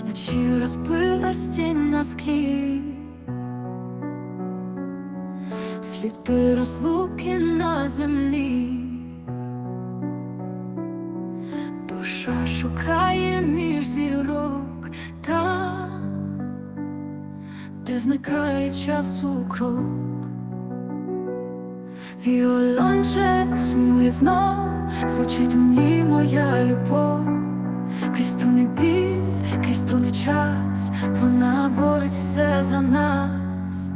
вночі розбилась тінь на склі, сліди розлуки на землі, душа шукає між зірок там, де зникає часу крок. Віолонче сумує знов, звучить у ній моя любов, крізь струни біль, крізь струни час, вона говорить все за нас.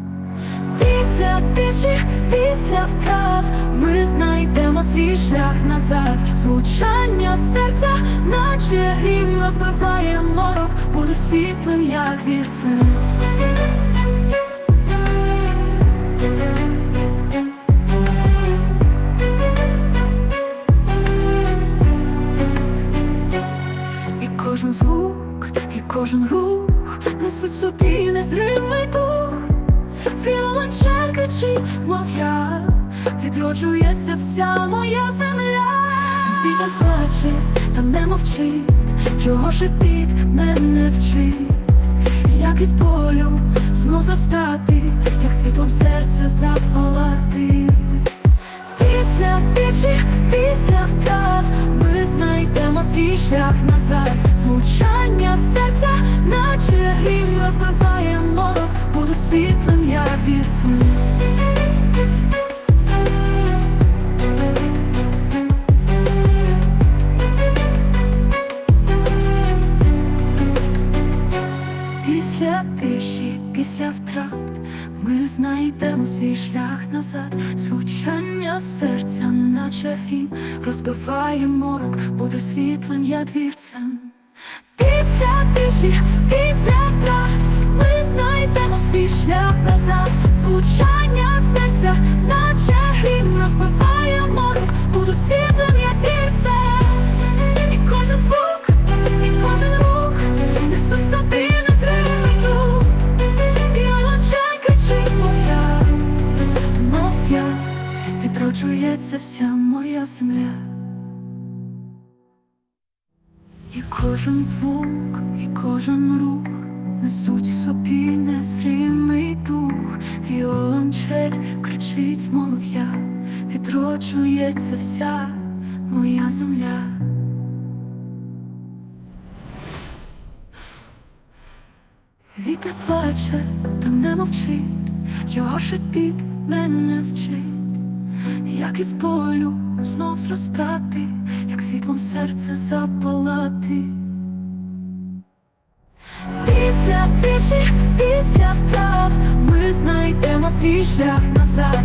Після тиші, після втрат ми знайдемо свій шлях назад. Звучання серця, наче грім розбиває морок, буду світлим, як вірце. Кожен звук, і кожен рух несуть собі незримий дух. Віолончель кричить, мов я, відроджується вся моя земля. Вітер плаче, та не мовчить, його шепіт мене вчить, як із болю знов зростати, як світлом серце запалати. Після тиші, після втрат ми знайдемо свій шлях назад. Звучання серця, наче грім розбиває морок, буду світлим, як вірцем. Після тиші, після втрат ми знайдемо свій шлях назад, звучання серця, наче грім, розбиває морок, буду світлим, я двірцем. Тиші, після втрат ми знайдемо свій шлях назад, звучання серця, наче грім, розбиває морок, буду світлим, як вірцем. І кожен звук, і кожен рух несуть собі незримий дух. Віолончель кричить, мов я, мов я, відроджується вся моя земля. Кожен звук, і кожен рух несуть в собі незримий дух. Віолончель кричить, мов я, відроджується вся моя земля. Вітер плаче, та не мовчить, його шепіт мене вчить, як із болю знов зростати, як світлом серце запалати. Після тиші, після втрат ми знайдемо свій шлях назад,